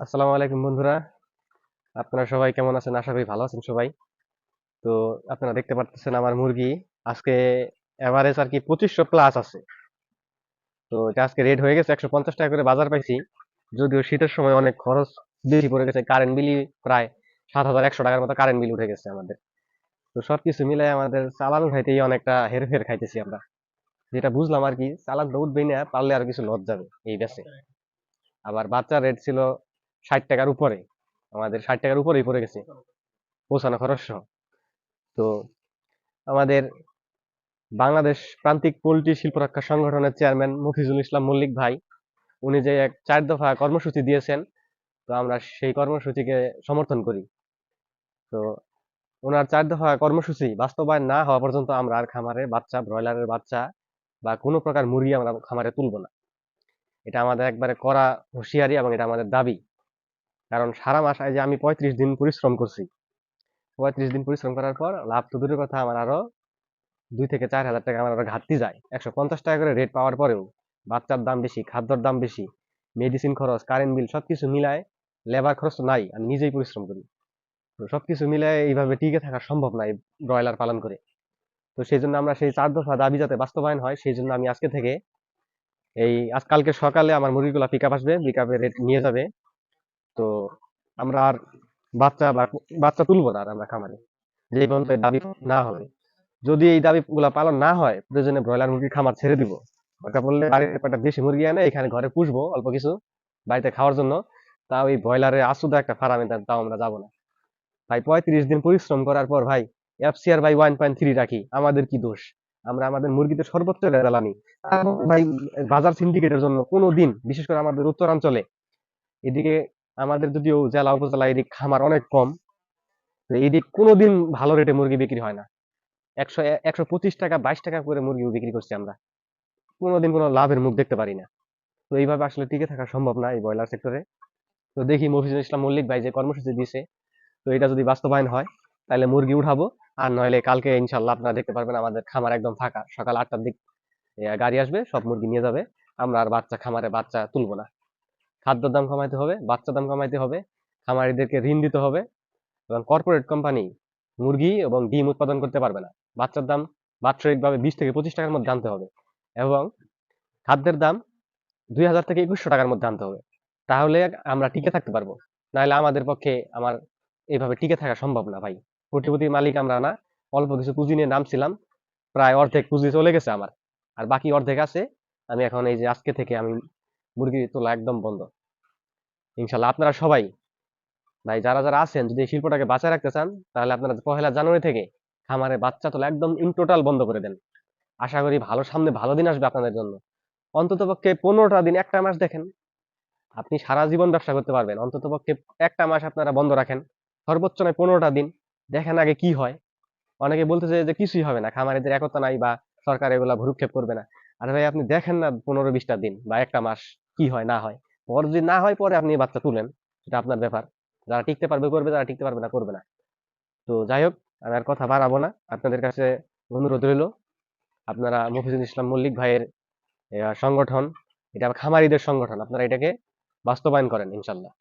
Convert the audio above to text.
আসসালামু আলাইকুম বন্ধুরা। আপনারা সবাই কেমন আছেন? আশা করি ভালো আছেন সবাই। তো আপনারা দেখতে পাচ্ছেন আমার মুরগি। আজকে এভারেজ আর কি পঁচিশশো প্লাস আছে। তো আজকে রেট হয়ে গেছে একশো পঞ্চাশ টাকা করে বাজার পাইছি। যদিও শীতের সময় অনেক খরচ বেশি পড়ে গেছে। কারেন্ট বিলই প্রায় সাত হাজার একশো টাকার মতো কারেন্ট বিল উঠে গেছে আমাদের। তো সবকিছু মিলে আমাদের চালান খাইতেই অনেকটা হেরফের খাইতেছি আমরা। যেটা বুঝলাম আর কি, চালান তো উঠবেই না, পারলে আরও কিছু লস যাবে, এই ব্যাচে আবার বাচ্চার রেট ছিল ষাট টাকার উপরে, আমাদের ষাট টাকার উপরেই পড়ে গেছে। পৌঁছানো খরচ সহ। তো আমাদের বাংলাদেশ প্রান্তিক পোল্ট্রি শিল্প রক্ষা সংগঠনের চেয়ারম্যান মফিজুল ইসলাম মল্লিক ভাই, উনি যে এক চার দফা কর্মসূচি দিয়েছেন, তো আমরা সেই কর্মসূচিকে সমর্থন করি। তো ওনার চার দফা কর্মসূচি বাস্তবায়ন না হওয়া পর্যন্ত আমরা আর খামারে বাচ্চা, ব্রয়লারের বাচ্চা বা কোনো প্রকার মুরগি আমরা খামারে তুলব না। এটা আমাদের একবারে করা হুঁশিয়ারি এবং এটা আমাদের দাবি। কারণ সারা মাস যে আমি পঁয়ত্রিশ দিন পরিশ্রম করছি। পঁয়ত্রিশ দিন পরিশ্রম করার পর লাভ তো দূরের কথা, আমার আরও দুই থেকে চার হাজার টাকা আমার আরও ঘাটতি যায়। একশো পঞ্চাশ টাকা করে রেট পাওয়ার পরেও বাচ্চার দাম বেশি, খাদ্যর দাম বেশি মেডিসিন খরচ কারেন্ট বিল সবকিছু মিলায় লেবার খরচ তো নাই আমি নিজেই পরিশ্রম করি। তো সবকিছু মিলায় এইভাবে টিকে থাকা সম্ভব নয় ব্রয়লার পালন করে। তো সেই জন্য আমরা সেই চার দফা দাবি যাতে বাস্তবায়ন হয়, সেই জন্য আমি আজকে থেকে এই আজকালকে সকালে আমার মুরগিগুলা পিক আপ আসবে পিক আপে রেট নিয়ে যাবে। তো আমরা আর বাচ্চা বাচ্চা তুলবো না আমরা খামারে। যে পর্যন্ত দাবি না হবে যদি এই দাবি গুলা পালন না হয়, প্রয়োজনে ব্রয়লার মুরগির খামার ছেড়ে দিব। দরকার পড়লে বাড়িতে একটা দেশি মুরগি এনে এখানে ঘরে পুষবো অল্প কিছু বাড়িতে খাওয়ার জন্য। তাও ওই ব্রয়লারের আসুদা একটা ফার্মে তাও আমরা যাব না। ভাই, পঁয়ত্রিশ দিন পরিশ্রম করার পর ভাই FCR by one point three রাখি। আমাদের কি দোষ? আমরা আমাদের মুরগিতে সর্বোচ্চ রেজাল্ট আনি। ভাই, বাজার সিন্ডিকেটের জন্য কোনো দিন, বিশেষ করে আমাদের উত্তরাঞ্চলে, এদিকে আমাদের যদিও জেলা উপজেলা এদিক খামার অনেক কম এদিক কোনোদিন ভালো রেটে মুরগি বিক্রি হয় না। একশো একশো পঁচিশ টাকা, বাইশ টাকা করে মুরগি বিক্রি করছি আমরা। কোনোদিন কোনো লাভের মুখ দেখতে পারি না। তো এইভাবে আসলে টিকে থাকা সম্ভব না এই ব্রয়লার সেক্টরে তো দেখি মফিজুল ইসলাম মল্লিক ভাই যে কর্মসূচি দিছে, তো এটা যদি বাস্তবায়ন হয়, তাহলে মুরগি উঠাবো, আর নইলে কালকে ইনশাল্লাহ আপনারা দেখতে পারবেন আমাদের খামার একদম ফাঁকা। সকাল আটটার দিক গাড়ি আসবে, সব মুরগি নিয়ে যাবে। আমরা আর বাচ্চা খামারে বাচ্চা তুলবো না। খাদ্যর দাম কমাইতে হবে বাচ্চা দাম কমাইতে হবে, খামারিদেরকে ঋণ দিতে হবে এবং কর্পোরেট কোম্পানি মুরগি এবং ডিম উৎপাদন করতে পারবে না। বাচ্চার দাম বাৎসরিকভাবে বিশ থেকে পঁচিশ টাকার মধ্যে আনতে হবে এবং খাদ্যের দাম দুই হাজার থেকে একুশশো টাকার মধ্যে আনতে হবে। তাহলে আমরা টিকে থাকতে পারব। নাহলে আমাদের পক্ষে আমার এইভাবে টিকে থাকা সম্ভব না ভাই। কোটিপতির মালিক আমরা না, অল্প কিছু পুঁজি নিয়ে নামছিলাম, প্রায় অর্ধেক পুঁজি চলে গেছে আমার। আর বাকি অর্ধেক আছে, আমি এখন এই যে আজকে থেকে আমি মুরগি তোলা একদম বন্ধ। ইনশাল্লাহ আপনারা সবাই, ভাই যারা যারা আছেন, যদি শিল্পটাকে বাঁচায় রাখতে চান, তাহলে আপনারা পহেলা জানুয়ারি থেকে খামারে বাচ্চা তোলা একদম ইন টোটাল বন্ধ করে দেন। আশা করি ভালো, সামনে ভালো দিন আসবে আপনাদের জন্য। অন্তত পক্ষে পনেরোটা দিন, একটা মাস দেখেন। আপনি সারা জীবন ব্যবসা করতে পারবেন। অন্তত পক্ষে একটা মাস আপনারা বন্ধ রাখেন। সর্বোচ্চ নয়, পনেরোটা দিন। দেখেন আগে কি হয়। অনেকে বলতেছে যে কিছুই হবে না, খামারিদের একতা নাই বা সরকার এগুলা ভুরুক্ষেপ করবে না। আরে ভাই, আপনি দেখেন না পনেরো বিশটা দিন বা একটা মাস। কি হয়, না হয়। পর যদি না হয়, পরে আপনি বাচ্চা তুলেন। সেটা আপনার ব্যাপার। যারা টিকতে পারবে, করবে, যারা টিকতে পারবে না, করবে না। তো যাই হোক, আমি আর কথা বাড়াবো না। আপনাদের কাছে অনুরোধ রইল, আপনারা মফিজুল ইসলাম মল্লিক ভাইয়ের সংগঠন, এটা খামারিদের সংগঠন। আপনারা এটাকে বাস্তবায়ন করেন, ইনশাল্লাহ।